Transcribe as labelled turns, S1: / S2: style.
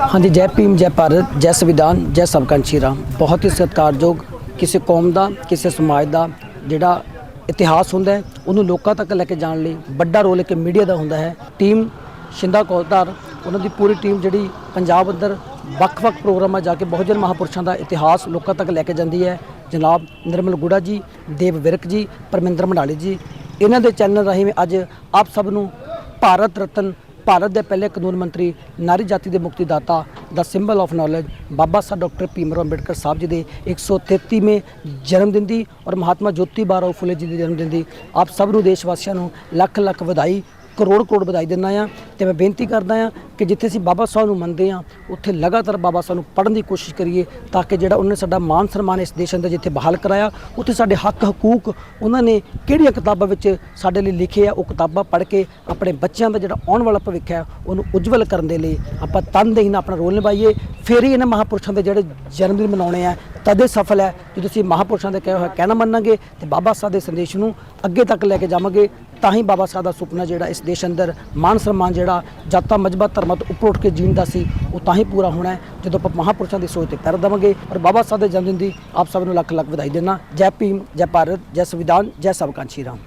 S1: ਹਾਂਜੀ, ਜੈ ਭੀਮ, ਜੈ ਭਾਰਤ, ਜੈ ਸੰਵਿਧਾਨ, ਜੈ ਸਬਕੰਸ਼ੀ ਰਾਮ। ਬਹੁਤ ਹੀ ਸਤਿਕਾਰਯੋਗ ਕਿਸੇ ਕੌਮ ਦਾ, ਕਿਸੇ ਸਮਾਜ ਦਾ ਜਿਹੜਾ ਇਤਿਹਾਸ ਹੁੰਦਾ ਹੈ, ਉਹਨੂੰ ਲੋਕਾਂ ਤੱਕ ਲੈ ਕੇ ਜਾਣ ਲਈ ਵੱਡਾ ਰੋਲ ਇੱਕ ਮੀਡੀਆ ਦਾ ਹੁੰਦਾ ਹੈ। ਟੀਮ ਸ਼ਿੰਦਾ ਕੌਲਦਾਰ ਉਹਨਾਂ ਦੀ ਪੂਰੀ ਟੀਮ ਜਿਹੜੀ ਪੰਜਾਬ ਅੰਦਰ ਵੱਖ-ਵੱਖ ਪ੍ਰੋਗਰਾਮਾਂ ਜਾ ਕੇ ਬਹੁਜਨ ਮਹਾਪੁਰਸ਼ਾਂ ਦਾ ਇਤਿਹਾਸ ਲੋਕਾਂ ਤੱਕ ਲੈ ਕੇ ਜਾਂਦੀ ਹੈ। ਜਨਾਬ ਨਿਰਮਲ ਗੁੜਾ ਜੀ, ਦੇਵ ਵਿਰਕ ਜੀ, ਪਰਮਿੰਦਰ ਮੰਡਾਲੀ ਜੀ, ਇਹਨਾਂ ਦੇ ਚੈਨਲ ਰਾਹੀਂ ਮੈਂ ਅੱਜ ਆਪ ਸਭ ਨੂੰ ਭਾਰਤ ਰਤਨ ਭਾਰਤ ਦੇ ਪਹਿਲੇ ਕਾਨੂੰਨ ਮੰਤਰੀ, ਨਾਰੀ ਜਾਤੀ ਦੇ ਮੁਕਤੀ ਦਾਤਾ ਦਾ symbol of knowledge Baba Sahib doctor Bhimrao Ambedkar Sahib ji ਦੇ 133ਵੇਂ ਜਨਮ ਦਿਨ ਦੀ ਔਰ ਮਹਾਤਮਾ ਜੋਤੀ ਬਾਰਾਓ ਫੁਲੇ ਜੀ ਦੇ ਜਨਮ ਦਿਨ ਦੀ ਆਪ ਸਭ ਨੂੰ ਦੇਸ਼ ਵਾਸੀਆਂ ਨੂੰ ਲੱਖ ਲੱਖ ਵਧਾਈ ਕਰੋੜ ਕਰੋੜ ਵਧਾਈ ਦਿੰਦਾ ਆ ਤੇ ਮੈਂ ਬੇਨਤੀ ਕਰਦਾ ਆ ਕਿ ਜਿੱਥੇ ਅਸੀਂ ਬਾਬਾ ਸਾਹਿਬ ਨੂੰ ਮੰਨਦੇ ਆ ਉੱਥੇ ਲਗਾਤਾਰ ਬਾਬਾ ਸਾਹਿਬ ਨੂੰ ਪੜ੍ਹਨ ਦੀ ਕੋਸ਼ਿਸ਼ ਕਰੀਏ ਤਾਂ ਕਿ ਜਿਹੜਾ ਉਹਨੇ ਸਾਡਾ ਮਾਨ ਸਨਮਾਨ ਇਸ ਦੇਸ਼ ਅੰਦਰ ਜਿੱਥੇ ਬਹਾਲ ਕਰਾਇਆ, ਉੱਥੇ ਸਾਡੇ ਹੱਕ, ਹਕੂਕ ਉਹਨਾਂ ਨੇ ਕਿਹੜੀਆਂ ਕਿਤਾਬਾਂ ਵਿੱਚ ਸਾਡੇ ਲਈ ਲਿਖੇ ਆ, ਉਹ ਕਿਤਾਬਾਂ ਪੜ੍ਹ ਕੇ ਆਪਣੇ ਬੱਚਿਆਂ ਦਾ ਜਿਹੜਾ ਆਉਣ ਵਾਲਾ ਭਵਿੱਖ ਹੈ, ਉਹਨੂੰ ਉਜਵਲ ਕਰਨ ਦੇ ਲਈ ਆਪਾਂ ਤਨਦੇਹੀ ਨਾਲ ਆਪਣਾ ਰੋਲ ਨਿਭਾਈਏ, ਫਿਰ ਹੀ ਇਹਨਾਂ ਮਹਾਪੁਰਸ਼ਾਂ ਦੇ ਜਿਹੜੇ ਜਨਮ ਦਿਨ ਮਨਾਉਣੇ ਆ ਤਦੇ ਸਫਲ ਹੈ ਜਦੋਂ ਅਸੀਂ ਮਹਾਪੁਰਸ਼ਾਂ ਦੇ ਕਿਹਾ ਹੋਇਆ ਕਹਿਣਾ ਮੰਨਾਂਗੇ ਤੇ ਬਾਬਾ ਸਾਹਿਬ ਦੇ ਸੰਦੇਸ਼ ਨੂੰ ਅੱਗੇ ਤੱਕ ਲੈ ਕੇ ਜਾਵਾਂਗੇ, ਤਾਂ ਹੀ ਬਾਬਾ ਸਾਹਿਬ ਦਾ ਸੁਪਨਾ ਜਿਹੜਾ ਇਸ ਦੇਸ਼ ਅੰਦਰ ਮਾਨ ਸਨਮਾਨ ਜਿਹੜਾ ਜਾਤਾਂ ਮਜਬਾ ਧਰਮਾਂ ਤੋਂ ਉੱਪਰ ਉੱਠ ਕੇ ਜੀਣ ਦਾ ਸੀ, ਉਹ ਤਾਂ ਹੀ ਪੂਰਾ ਹੋਣਾ ਹੈ, ਜਦੋਂ ਆਪਾਂ ਮਹਾਪੁਰਸ਼ਾਂ ਦੀ ਸੋਚ ਤੇ ਪੈਰ ਦੇਵਾਂਗੇ। ਔਰ ਬਾਬਾ ਸਾਹਿਬ ਦੇ ਜਨਮ ਦਿਨ ਦੀ ਆਪ ਸਭ ਨੂੰ ਲੱਖ ਲੱਖ ਵਧਾਈ ਦੇਣਾ ਜੈ ਭੀਮ, ਜੈ ਭਾਰਤ, ਜੈ ਸੰਵਿਧਾਨ, ਜੈ ਸਭ ਕਾਂਸ਼ੀ ਰਾਮ।